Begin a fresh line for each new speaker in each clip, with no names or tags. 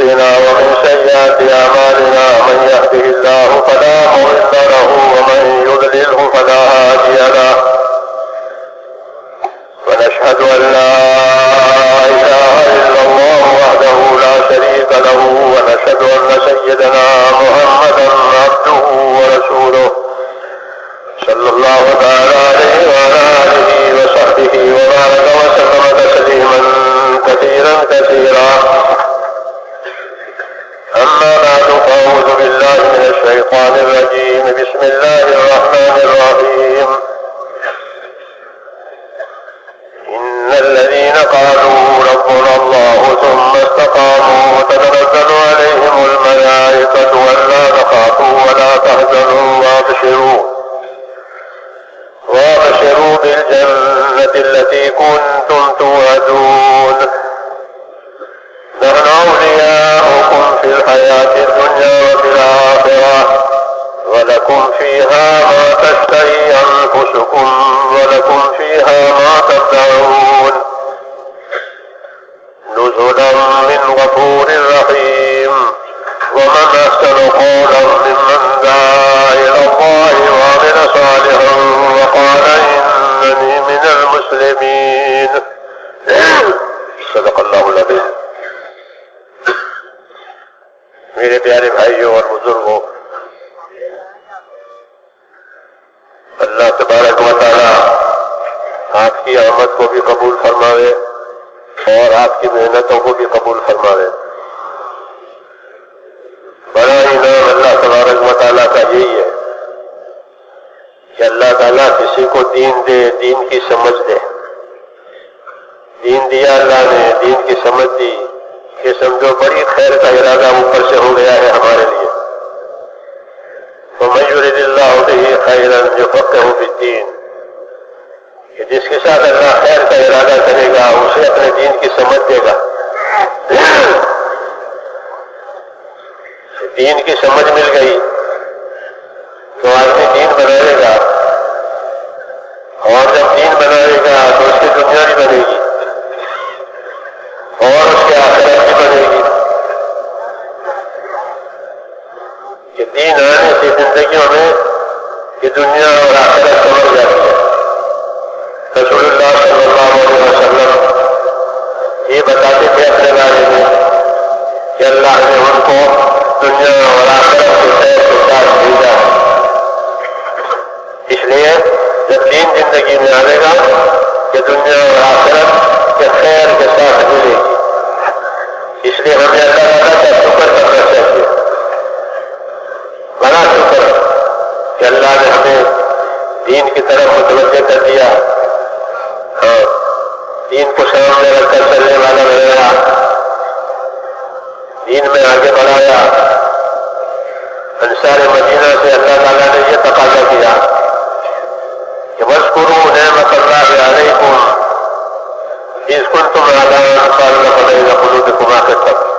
أنفسنا ومن سيئات أعمالنا من يهده الله فلا مضل له ومن يضلله فلا هادي له ونشهد أن لا إله إلا الله وحده لا شريك له ونشهد أن سيدنا محمدا عبده ورسوله صلى الله تعالى عليه وعلى آله وصحبه وبارك وسلم تسليما كثيرا كثيرا الشيطان الرجيم بسم الله الرحمن الرحيم إن الذين قالوا ربنا الله ثم استقاموا تتنزل عليهم الملائكة ألا تخافوا ولا تهزنوا وابشروا وابشروا بالجنة التي كنتم توعدون فيها ما تشتهي أنفسكم ولكم فيها ما تدعون نزلا من غفور رحيم ومن أحسن قولا ممن دعا إلى الله وعمل صالحا وقال إنني من المسلمين صدق الله العظيم میرے پیارے بھائیوں اور بزرگوں اللہ تبارک تعالیٰ آپ کی آمد کو بھی قبول فرماوے اور آپ کی محنتوں کو بھی قبول فرماوے اللہ و مطالعہ کا یہی ہے کہ اللہ تعالیٰ کسی کو دین دے دین کی سمجھ دے دین دیا اللہ نے دین کی سمجھ دی یہ سمجھو بڑی خیر کا ارادہ اوپر سے ہو گیا ہے ہمارے لیے ومن الله به خيرا يفقه الدين کہ جس کے ساتھ اللہ خیر کا ارادہ کرے گا اسے اپنے دین کی سمجھ دے گا دین کی سمجھ مل گئی تو آج دین بنائے گا اور جب دین بنائے گا تو اس کی دنیا بھی بنے گی اور اس ایسی زندگیوں میں یہ دنیا اور آخرت سمجھ جاتی ہے رسول اللہ صلی اللہ علیہ وسلم یہ بتاتے تھے اپنے بارے میں کہ اللہ نے ان کو دنیا اور آخرت کے خیر کے ساتھ بھیجا اس لیے جب دین زندگی میں آنے گا کہ دنیا اور آخرت کے خیر کے ساتھ ملے گی اس لیے ہمیں اللہ کہ اللہ نے ہمیں دین کی طرف متوجہ کر دیا ہاں دین کو سامنے رکھ کر چلنے والا بنایا دین میں آگے بڑھایا انصار مدینہ سے اللہ تعالیٰ نے یہ تقاضا کیا کہ بس گرو ہے مت اللہ کے آنے کو اس کو تم آدھا انسان کا بنے گا بلو کے گما کر سکتے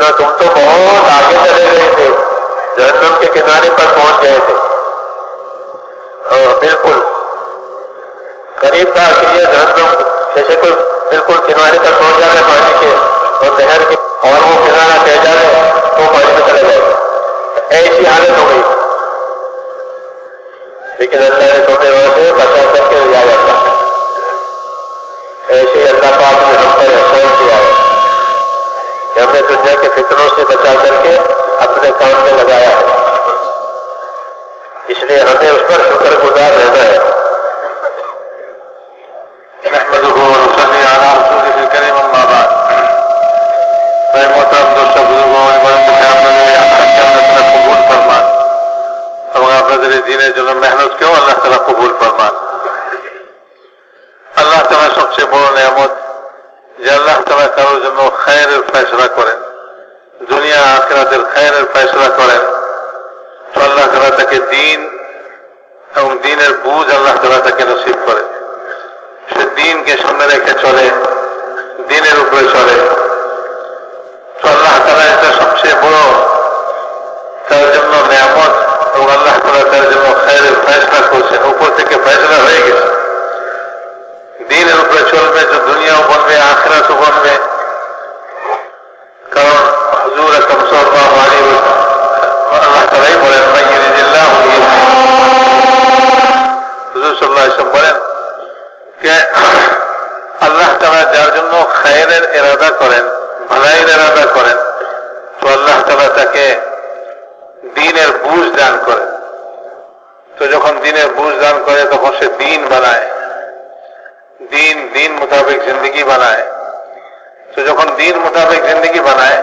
ورنہ تم تو بہت آگے چلے گئے تھے جہنم کے کنارے پر پہنچ گئے تھے بالکل قریب تھا کہ یہ جہنم جیسے کوئی بالکل کنارے پر پہنچ جاتا پانی کے اور نہر کے اور وہ کنارا کہہ جائے تو پانی میں چلے جائے ایسی حالت ہو گئی لیکن اللہ نے چھوٹے والے بچا کر کے لیا جاتا ہے ایسے اللہ پاک میں ہم پر کے فطروں سے بچا کر کے اپنے کام میں لگایا ہے اس لیے ہمیں اس پر شکر گزار رہنا ہے
جی نے محنت کیوں اللہ تعالیٰ قبول فرمان اللہ تعالیٰ سب سے بڑا نیامت اللہ تعالیٰ کرو جنوب خیر فیصلہ کریں দুনিয়া আখেরাতের খায়ের ফেসলা করেন তো আল্লাহ তালা তাকে দিন এবং দিনের বুঝ আল্লাহ তালা তাকে নসিব করে সে দিনকে সামনে রেখে চলে দিনের উপরে চলে তো আল্লাহ তালা এটা সবচেয়ে বড় তার জন্য নিয়ামত এবং আল্লাহ তালা তার জন্য খায়ের ফেসলা করছে উপর থেকে ফেসলা হয়ে গেছে দিনের উপরে চলবে তো দুনিয়াও বলবে আখেরাতও বলবে খায়ের এরাদা করেন ভালাইয়ের এরাদা করেন তো আল্লাহ তালা তাকে দিনের বুঝ দান করেন তো যখন দিনের বুঝ দান করে তখন সে দিন বানায় দিন দিন মোতাবেক জিন্দগি বানায় তো যখন দিন মোতাবেক জিন্দগি বানায়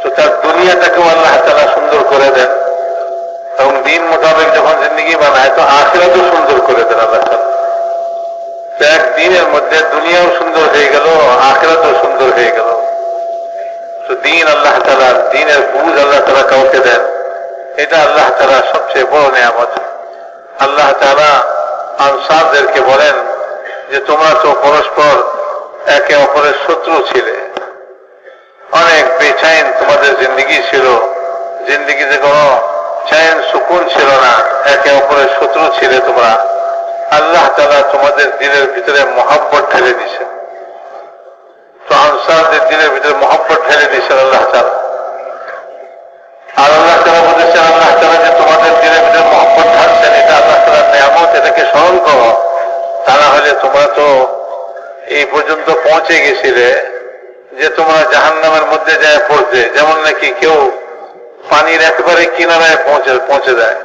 তো তার দুনিয়াটাকেও আল্লাহ তালা সুন্দর করে দেন এবং দিন মোতাবেক যখন জিন্দগি বানায় তো আখেরাতেও সুন্দর করে দেন আল্লাহ তালা এক দিনের মধ্যে দুনিয়াও সুন্দর হয়ে গেল আখরাতও সুন্দর হয়ে গেল তো দিন আল্লাহ তালা দিনের বুঝ আল্লাহ তালা কাউকে দেন এটা আল্লাহ তালা সবচেয়ে বড় নিয়ামত আল্লাহ তালা আনসারদেরকে বলেন যে তোমরা তো পরস্পর একে অপরের শত্রু ছিলে অনেক বেচাইন তোমাদের জিন্দগি ছিল জিন্দগিতে কোনো চাইন সুকুন ছিল না একে অপরের শত্রু ছিলে তোমরা আল্লাহ তালা তোমাদের দিনের ভিতরে মহাব্বত ঢেলে দিছেন তো আনসারদের দিনের ভিতরে মহাব্বত ঢেলে দিছেন আল্লাহ তালা আর আল্লাহ তালা বলেছে আল্লাহ তালা যে তোমাদের দিনের ভিতরে মহাব্বত ঢালছেন এটা আল্লাহ তালার নিয়ামত এটাকে স্মরণ করো তা না হলে তোমরা তো এই পর্যন্ত পৌঁছে গেছিলে যে তোমরা জাহান নামের মধ্যে যায় পড়ছে যেমন নাকি কেউ পানির একবারে কিনারায় পৌঁছে পৌঁছে দেয়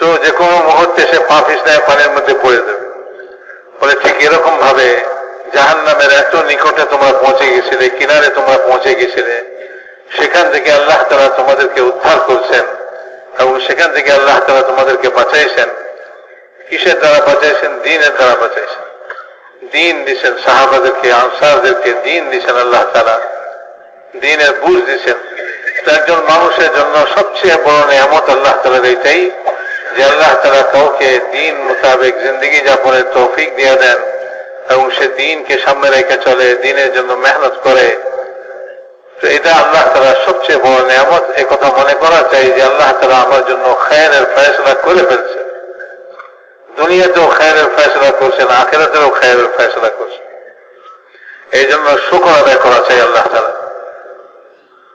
তো যে কোনো মুহূর্তে সে পা পিছনায় পানির মধ্যে পড়ে দেবে বলে ঠিক এরকম ভাবে জাহান নামের এত নিকটে তোমরা পৌঁছে গেছিলে কিনারে তোমরা পৌঁছে গেছিলে সেখান থেকে আল্লাহ তারা তোমাদেরকে উদ্ধার করছেন এবং সেখান থেকে আল্লাহ তারা তোমাদেরকে বাঁচাইছেন কিসের দ্বারা বাঁচাইছেন দিনের দ্বারা বাঁচাইছেন দিন দিছেন সাহাবাদেরকে আনসারদেরকে দিন দিছেন আল্লাহ তারা দিনের বুঝ দিছেন একজন মানুষের জন্য সবচেয়ে বড় নিয়ামত আল্লাহ তালার এইটাই যে আল্লাহ তারা কাউকে দিন মোতাবেক জিন্দগি যাপনের তৌফিক দিয়ে দেন এবং সে দিনকে সামনে রেখে চলে দিনের জন্য মেহনত করে তো এটা আল্লাহ তারা সবচেয়ে বড় নিয়ামত এ কথা মনে করা চাই যে আল্লাহ তারা আমার জন্য খায়ের ফয়সলা করে ফেলছে দুনিয়াতেও খায়ের ফয়সলা করছেন আখেরাতেও খায়ের ফয়সলা করছেন এই জন্য শুক্র আদায় করা চাই আল্লাহ তারা